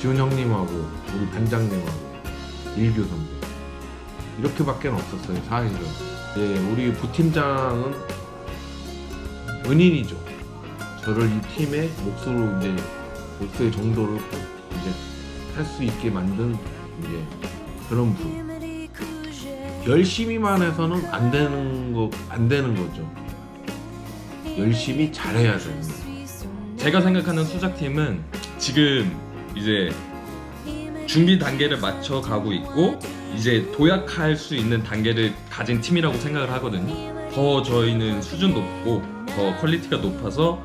지훈 형님하고 우리 반장님하고 일규 선배. 이렇게밖에 없었어요 사실은. 예, 우리 부팀장은 은인이죠. 저를 이 팀의 몫으로 이제 몫의 정도를 이제 할 수 있게 만든 이제 그런 분 열심히만 해서는 안 되는 거 안 되는 거죠. 열심히 잘해야 됩니다 제가 생각하는 수작팀은 지금 이제 준비 단계를 맞춰 가고 있고 이제 도약할 수 있는 단계를 가진 팀이라고 생각을 하거든요. 더 저희는 수준 높고 더 퀄리티가 높아서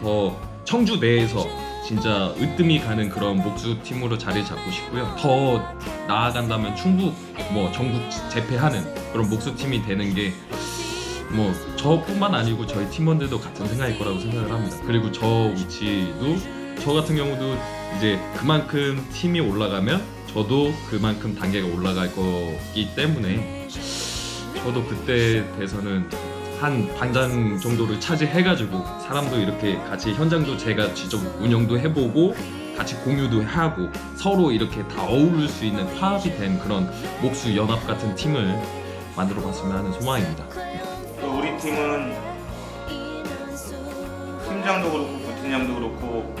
더 청주 내에서 진짜 으뜸이 가는 그런 목수 팀으로 자리 잡고 싶고요. 더 나아간다면 충북 뭐 전국 재패하는 그런 목수 팀이 되는 게 뭐 저뿐만 아니고 저희 팀원들도 같은 생각일 거라고 생각을 합니다. 그리고 저 위치도 저 같은 경우도 이제 그만큼 팀이 올라가면 저도 그만큼 단계가 올라갈 거기 때문에 저도 그때 돼서는 한 반장 정도를 차지해가지고 사람도 이렇게 같이 현장도 제가 직접 운영도 해보고 같이 공유도 하고 서로 이렇게 다 어울릴 수 있는 화합이 된 그런 목수 연합 같은 팀을 만들어 봤으면 하는 소망입니다. 또 우리 팀은 팀장도 그렇고 부팀장도 그렇고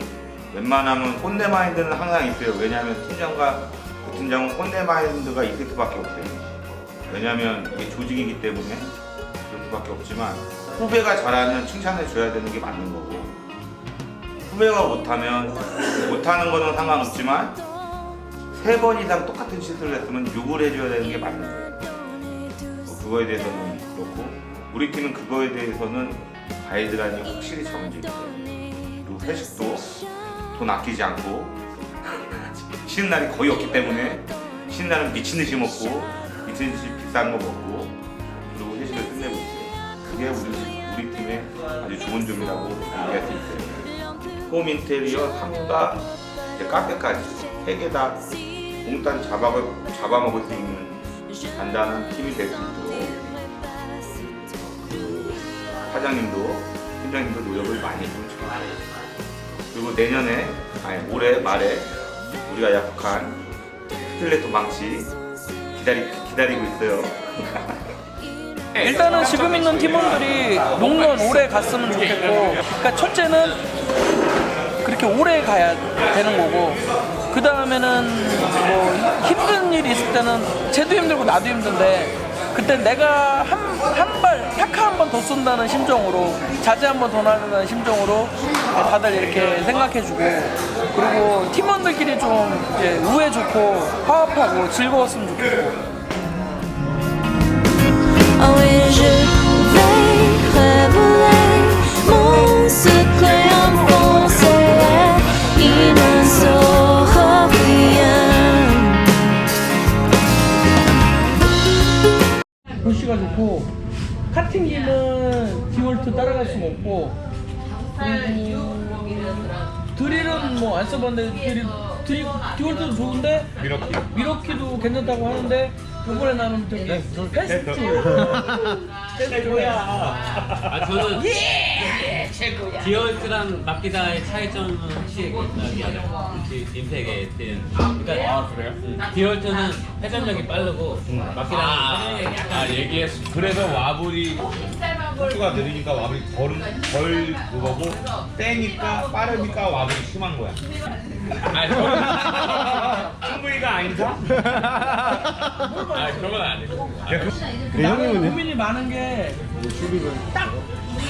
웬만하면 꼰대 마인드는 항상 있어요. 왜냐하면 팀장과 부팀장은 꼰대 마인드가 있을 수밖에 없어요. 왜냐하면 이게 조직이기 때문에 그럴 수밖에 없지만 후배가 잘하면 칭찬해 줘야 되는 게 맞는 거고 후배가 못하면 못하는 거는 상관없지만 세 번 이상 똑같은 실수를 했으면 욕을 해줘야 되는 게 맞는 거예요. 뭐 그거에 대해서는 그렇고 우리 팀은 그거에 대해서는 가이드라인이 확실히 정해져 있어요. 그리고 회식도 돈 아끼지 않고 쉬는 날이 거의 없기 때문에 쉬는 날은 미친 듯이 먹고 미친 듯이 비싼 거 먹고 그리고 회식을 끝내고 있어요. 그게 우리 우리 팀의 아주 좋은 점이라고 얘기할 수 있어요. 홈 인테리어, 상가, 이제 카페까지 세 개 다 몽땅 잡아 잡아먹을 수 있는 단단한 팀이 될 수 있도록 그 사장님도 팀장님도 노력을 많이 좀 좋아해요. 그리고 내년에 아니 올해 말에 우리가 약속한 스틸레토 망치 기다리 기다리고 있어요. 일단은 지금 있는 팀원들이 농년 오래 갔으면 좋겠고 그러니까 첫째는 그렇게 오래 가야 되는 거고 그 다음에는 뭐 힘든 일이 있을 때는 쟤도 힘들고 나도 힘든데 그때 내가 한 한 발 타카 한 번 더 쏜다는 심정으로 자재 한번 더 나른다는 심정으로 다들 이렇게 생각해주고 그리고 팀원들끼리 좀 이제 우애 좋고 화합하고 즐거웠으면 좋겠고. 불씨가 좋고 카팅기는 디월트 따라갈 수가 없고 드릴은 뭐 안 써봤는데 드릴, 드릴 디월트도 좋은데 미러키. 미러키도 괜찮다고 하는데 이번에 나는 저기 패스트 패스트 뭐야 아 저는 디얼트랑 마키다의 차이점은 확실히 이야기하죠. 임팩에 대한. 그러니까 아 그래요? 디얼트는 회전력이 빠르고 마키다는 회전력이 약간 아 얘기했어. 그래서 와불이 속도가 느리니까 와불이 덜, 덜 그거고 세니까 빠르니까 와불이 심한 거야. 아니 충분히가 아니다. 아 그런 건 아니고. 나는 고민이 많은 게 딱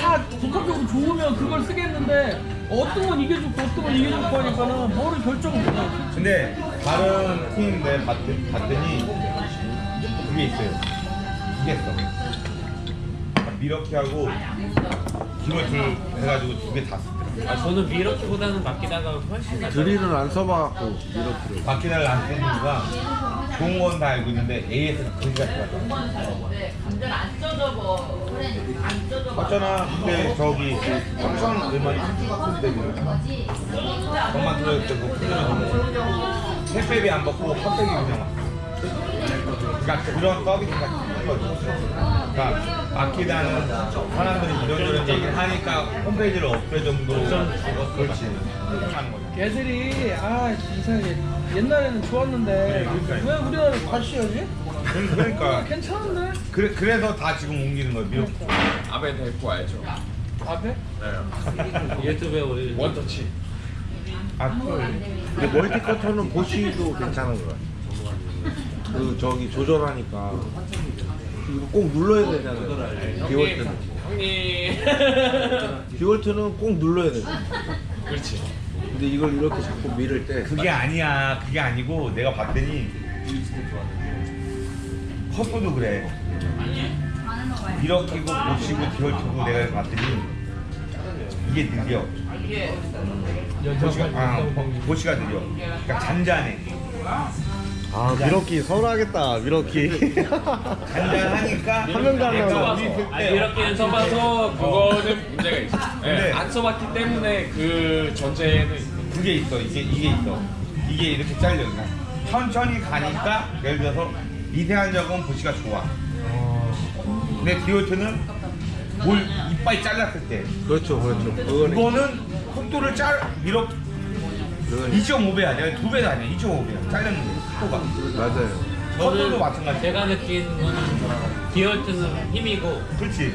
다 복합적으로 좋으면 그걸 쓰겠는데 어떤 건 이게 좋고 어떤 건 이게 좋고 하니까는 뭐를 결정을 못해 근데 다른 팀내 봤더니, 그게 있어요. 두개 써. 미러키하고 기물 줄 해가지고 두 개 다 쓰더라고. 아 저는 미러키보다는 마키다가 훨씬 낫죠. 드릴을 안 써봐갖고 이렇게 바퀴날을 안 쓰는 이유가 좋은 건 다 알고 있는데 AS가 거기 같은 거 맞잖아 근데 저기 그 청소년 얼마나 큰 데는 정만 들어있던 그 큰일은 햇배비 안 받고 헛배기 그냥 왔어 그러니까 그런 서비스 같은 거 거죠. 그러니까 아끼다는 사람들이 이런저런 얘기를 하니까 홈페이지를 없앨 정도로 그렇지. 하는 거죠. 걔들이 아 이상하게 옛날에는 좋았는데 왜 우리나라 다시 해야지? 그러니까 괜찮은데? 그래, 그래서 다 지금 옮기는 거예요. 미국. 아베 데리고 와야죠. 앞에? 유튜브에 올릴 원터치. 아, 그 근데 멀티 커터는 보시도 괜찮은 거 같아요. 그 저기 조절하니까 이거 꼭 눌러야 되잖아요. 디월트는. 형님. 디월트는 꼭 눌러야 돼. 그렇지. 근데 이걸 이렇게 자꾸 밀을 때 그게 아니야. 그게 아니고 내가 봤더니 컵도 그래. 밀어끼고 보시고 디얼키고 내가 봤더니 이게 느려. 보시가, 아, 보시가 느려. 그러니까 잔잔해. 아 미러키 서운하겠다 미러키 잔잔하니까 화면도 안 내가 나오고. 우리 아, 그때 이렇게 써봐서 그거는 문제가 있어. 근데- 예, 안 써봤기 때문에 그 전제는 있어. 그게 있어. 이게 이게 있어. 이게 이렇게 잘려. 그러니까 천천히 가니까 예를 들어서 미세한 적은 보시가 좋아. 근데 디오트는 뭘 이빨 잘랐을 때 그렇죠, 그렇죠. 그거는 이거는 속도를 짤 밀어 그거는 2.5배야. 내가 두 배도 아니야. 2.5배야. 자르는 게 속도가. 맞아요. 속도도 마찬가지. 제가 느낀 거는 디얼트는 힘이고 그렇지.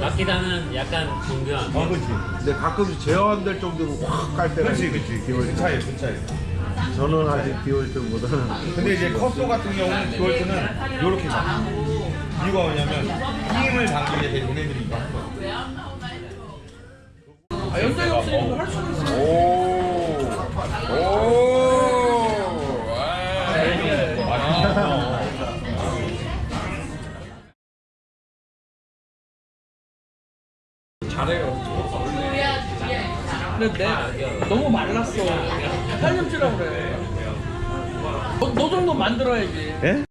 마키다는 약간 정교한 어, 그렇지. 근데 가끔씩 제어안될 정도로 확 깔 때가 그렇지, 있어요. 그렇지. 그 차이, 그 차이. 저는 아직 디월트보다는 근데 이제 컵소 같은 경우는 디올트는 이렇게 가. 이유가 뭐냐면 힘을 당기게 돼 얘네들이 이거. 아 연장이 없으니까 할 수가 있어 오. 오. 잘해요. 근데 내 너무 말랐어 살림질하고 그래 너, 너 정도 만들어야지 예?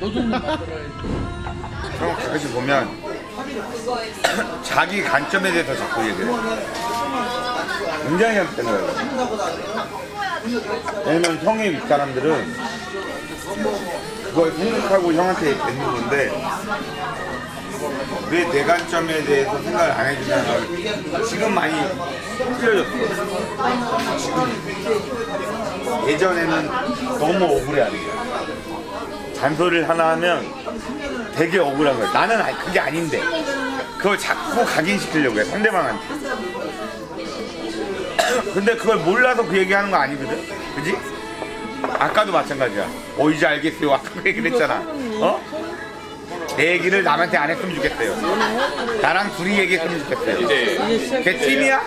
너 정도 만들어야지 형 가끔씩 보면 자기 관점에 대해서 자꾸 얘기해. 굉장히 한편거예요 왜냐면 형의 윗사람들은 그걸 생각하고 형한테 뱉는 건데 왜내 관점에 대해서 생각을 안 해주냐는 걸 지금 많이 틀려졌어. 예전에는 너무 억울해하는. 잔소리를 하나 하면 되게 억울한 거야. 나는 그게 아닌데 그걸 자꾸 각인시키려고 해 상대방한테. 근데 그걸 몰라서 그 얘기하는 거 아니거든, 그지? 아까도 마찬가지야. 어 이제 알겠어요. 아까 그 얘기를 했잖아. 어? 내 얘기를 남한테 안 했으면 좋겠어요. 나랑 둘이 얘기했으면 좋겠어요. 이제 걔 팀이야?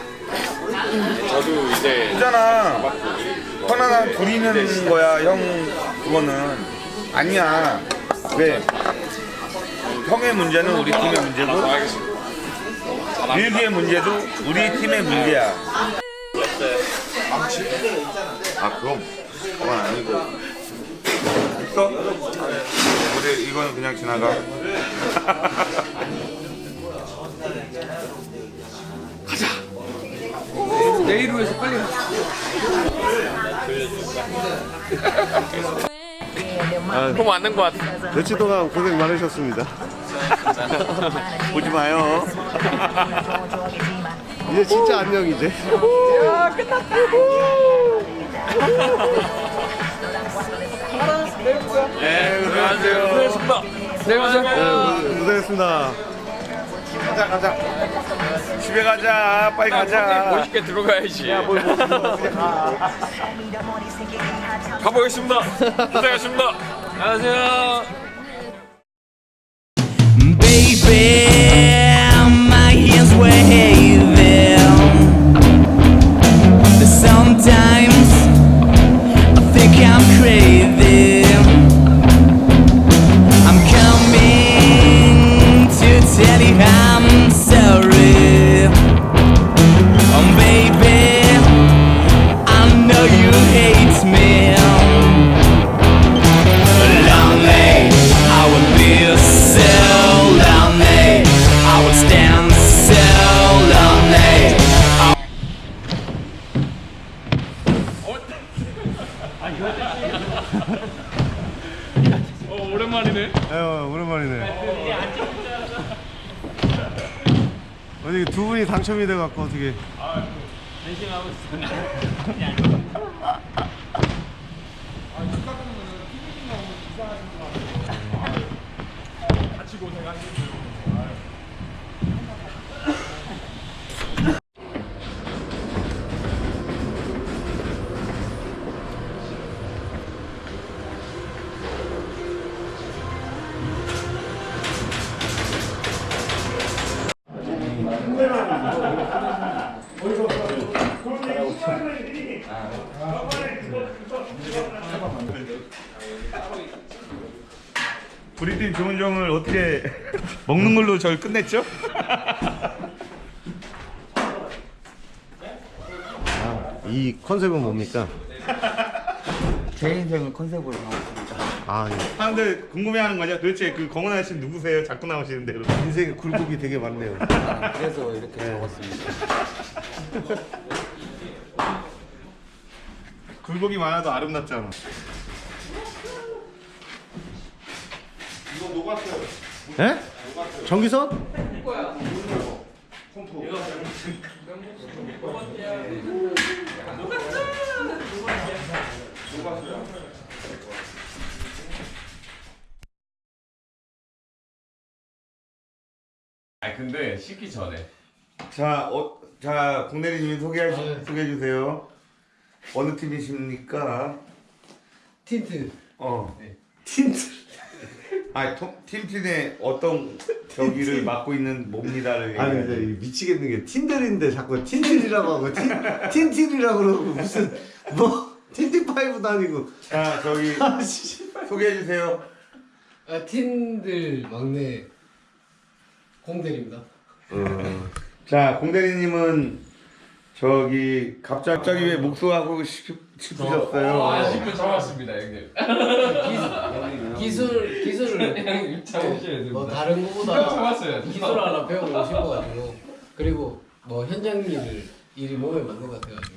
저도 이제 있잖아. 편안한 둘이는 거야, 형. 그거는 아니야. 왜? 형의 문제는 우리 팀의 문제고, 알겠습니다. 일기의 문제도 우리 팀의 문제야. 아, 그럼 그건 아니고. 있어? 우리 이거는 그냥 지나가. 내일로 해서 빨리 그거 맞는 것 같아. 며칠 동안 고생 많으셨습니다 보지 마요. 이제 진짜 안녕 이제 네, 안녕하세요. 고생하셨습니다. 내가 보자 네, 고생했습니다 가자, 가자. 집에 가자. 빨리 가자. 멋있게 들어가야지. 가보겠습니다. 고생하셨습니다. 안녕하세요. Baby, 갖고 어떻게 먹는 걸로 절 끝냈죠? 이 컨셉은 뭡니까? 제 인생을 컨셉으로 가고 있습니다. 아 예. 사람들 궁금해하는 거죠. 도대체 그 검은 아저씨 누구세요? 자꾸 나오시는데 그럼. 인생에 굴곡이 되게 많네요. 아, 그래서 이렇게 적었습니다. 굴곡이 많아도 아름답잖아. 예? 전기선? 아 근데 씻기 전에 자, 어, 자 공대리님이 소개해 주, 소개해 주세요. 어느 팀이십니까? 틴트 어. 틴트. 아, 톰- 팀팀의 어떤 경기를 맡고 있는 뭡니다를 아니. 근데 미치겠는 게 틴들인데 자꾸 틴틀이라고 하고 틴, 틴틴이라고 그러고 무슨 뭐 틴틴파이브도 아니고 자, 저기 아 씨. 소개해 주세요. 아, 틴들 막내 공들입니다. 어, 자, 공대리님은 저기 갑자기, 갑자기 왜 목소하고 싶- 싶으셨어요? 아 10분 참았습니다 형님. 기술 기술을 형님 참으셔야 됩니다. 뭐 다른 거보다 참았어요. 기술 하나 배우고 싶어가지고 그리고 뭐 현장 일을 일이 몸에 맞는 것 같아가지고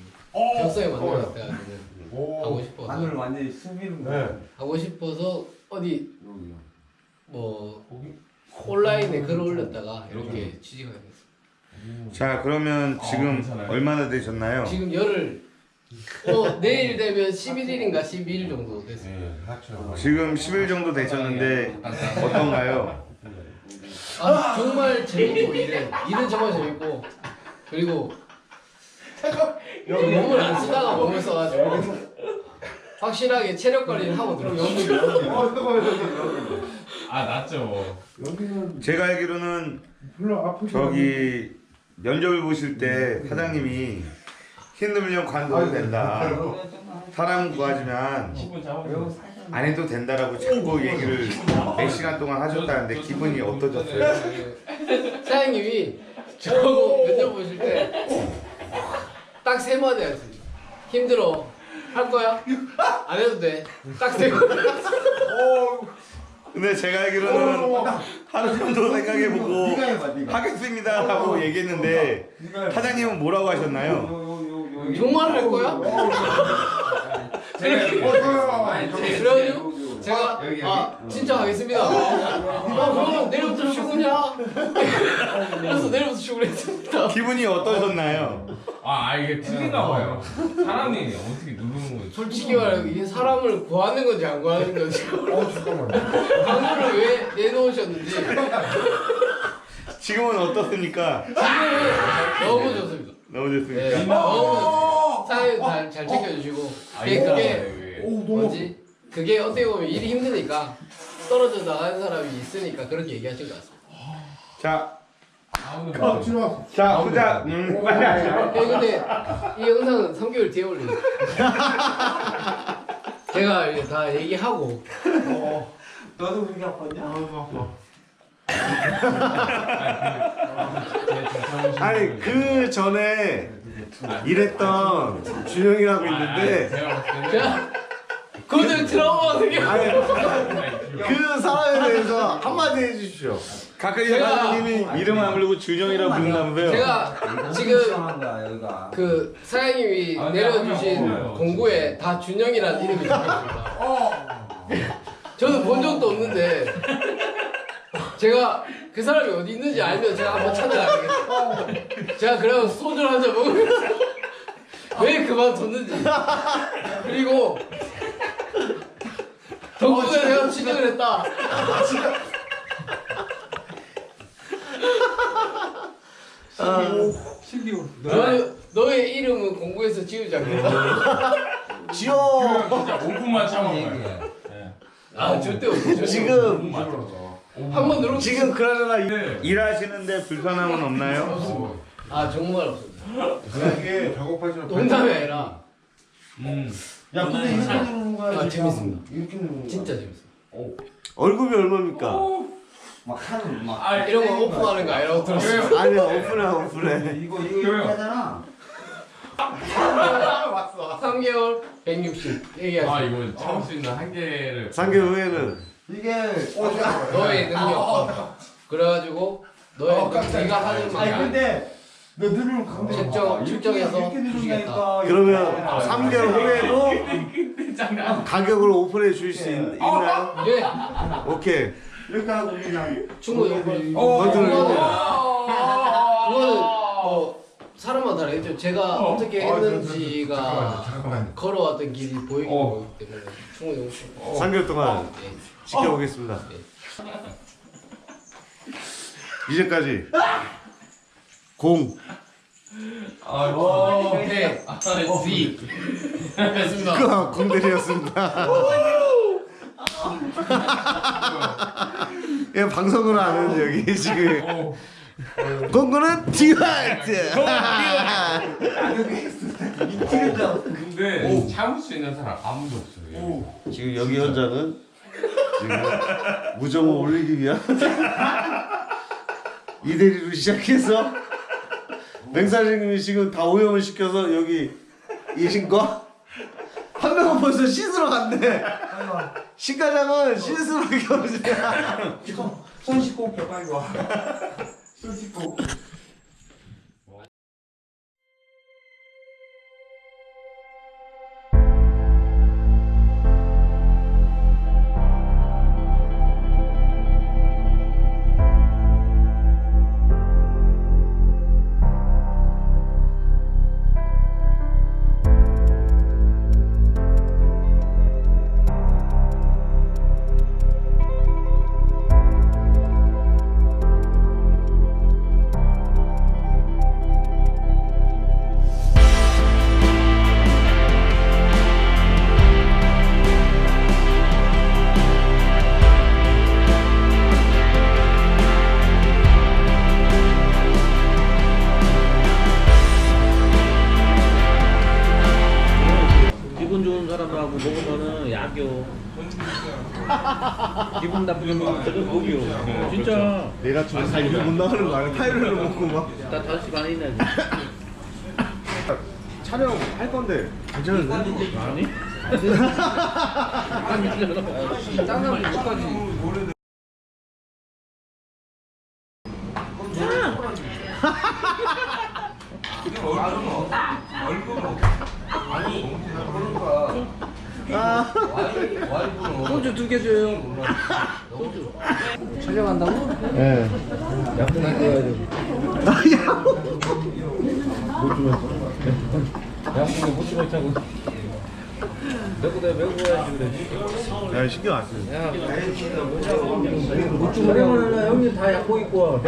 적성에 맞는 것 같아가지고 하고 싶어서. 하늘 완전히 수비로. 하고 싶어서 어디 뭐 온라인에 글을 올렸다가 이렇게 취직하게 됐어요. 자, 그러면 지금 괜찮아요. 얼마나 되셨나요? 지금 열흘 어 내일 되면 11일인가 12일 정도 됐어요. 지금 10일 정도 되셨는데 어떤가요? 아 정말 재밌고 일은 일은 정말 재밌고 그리고 몸을 안 쓰다가 몸을 써가지고 확실하게 체력 관리를 하고 들어오면 아 낫죠 제가 알기로는 저기 면접을 보실 때 사장님이 힘들면 관둬도 된다. 사람 구하지만 10분 참았어요 안 해도 된다라고 자꾸 얘기를 몇 시간 동안 하셨다는데 기분이 어떠셨어요? 사장님이 저보고 면접 보실 때 딱세 마디 하지 힘들어. 할 거야? 안 해도 돼딱 세 마디 근데 제가 알기로는 하루 정도 생각해보고 하겠습니다 하고 얘기했는데 사장님은 뭐라고 하셨나요? 정말 할 거야? 그래 제가 아 진짜 하겠습니다. 아 그러면 내일부터 출근이야. 그래서 내일부터 출근했습니다. 기분이 어떠셨나요? 아 이게 틀린가 봐요 사람이 어떻게 누르는 거지 솔직히 말하면 이게 사람을 구하는 건지 안 구하는 건지 방문을 왜 내놓으셨는지 지금은 어떻습니까? 너무 좋습니다. 너무 네, 좋습니까? 너무 사장님 잘, 잘 챙겨주시고 그게 그게 뭐지? 그게 어떻게 보면 일이 힘드니까 떨어져 나가는 사람이 있으니까 그렇게 얘기하신 것 같습니다. 자, 아무도 자, 후자, 음, 빨리 하자. 예, 근데 이 영상은 3개월 뒤에 올립니다. 제가 이제 다 얘기하고. 너도 그렇게 아팠냐? 아니 그 전에 일했던 준영이라고 있는데 제가 그들 트라우마가 생겨. 아니 그 사람에 대해서 한마디 해주십시오. 가까이 제가- 사장님이 이름 안 부르고 준영이라고 부른다면서요? 제가 지금 이상한 거야 여기가. 그 사장님이 아, 내려주신 공고에 다 준영이라는 이름이 적혀있습니다. 저는 본 적도 없는데 제가 그 사람이 어디 있는지 알면 제가 한번 찾아가야겠어요. 제가 그래서 소주를 한잔 먹으면서 왜 그만뒀는지 그리고 덕분에 내가 취직을 했다. 너, 너의 이름은 공부해서 않겠다. 지워. 진짜 5분만 참은 거야. 아 절대 없어. 지금 한번 누르 지금 그러잖아. 일하시는데 불편함은 없나요? 아 정말 없습니다. 이게 작업하시는 농담이 아니라 야 근데 이렇게 누르는 거야 아, 진짜. 재밌습니다. 이렇게 누르는 거야 진짜 재밌어. 월급이 얼마입니까? 막 하는 막아 이런 거 오픈하는 거 아니라고 들었어. 아니야 오픈해 오픈해. 이거 이거 이렇게 하잖아 3개월 160 얘기하지. 아 이건 참을 수 있는 한계를 3개월 후에는 이게 너의 능력. 그래가지고 너의 네가 하는 아니 만큼 근데 너 누르면 가운데 이렇게 누르니까 주시겠다. 그러면 3개월 후에도 가격을 오픈해 줄수 있나요? 예 오케이. 이렇게 하고 그냥 충분히 오픈. 누르면 그거는 뭐 사람마다 다르겠죠. 제가 어떻게 했는지가 걸어왔던 길이 보이기 보이기 때문에 충분히 오픈. 3개월 동안 예. 지켜보겠습니다. 이제까지 공. 대 D 됐습니다. 그 공들이었습니다. 예, 방송으로 하는 여기 지금. 공구는 디화이트. 근데 참을 수 있는 사람 아무도 없어요. 지금 여기 현장은 지금 무정을 올리기 위한 이대리로 시작해서 맹사장님이 지금 다 오염을 시켜서 여기 이신과 한 명은 벌써 씻으러 갔네. 신과장은 씻으러 가보세요. 손 씻고 올게 빨리 와 손 씻고 나쁘게 먹이요. 진짜. 내가 좀 살기 못 나가는 거 아니야? 타이르를 먹고 막 나 5시 반에 있네. 촬영 할 건데 괜찮은데? 아니? 짱나면 끝까지. 소주 두 개 줘요. 소주. 촬영한다고? 네. 약속할 거야 돼. 못 찍어 있자고. 메고 내 메고 해야지 그래. 야 신경 안 쓰요. 촬영을 형님 다 약고 입고 와.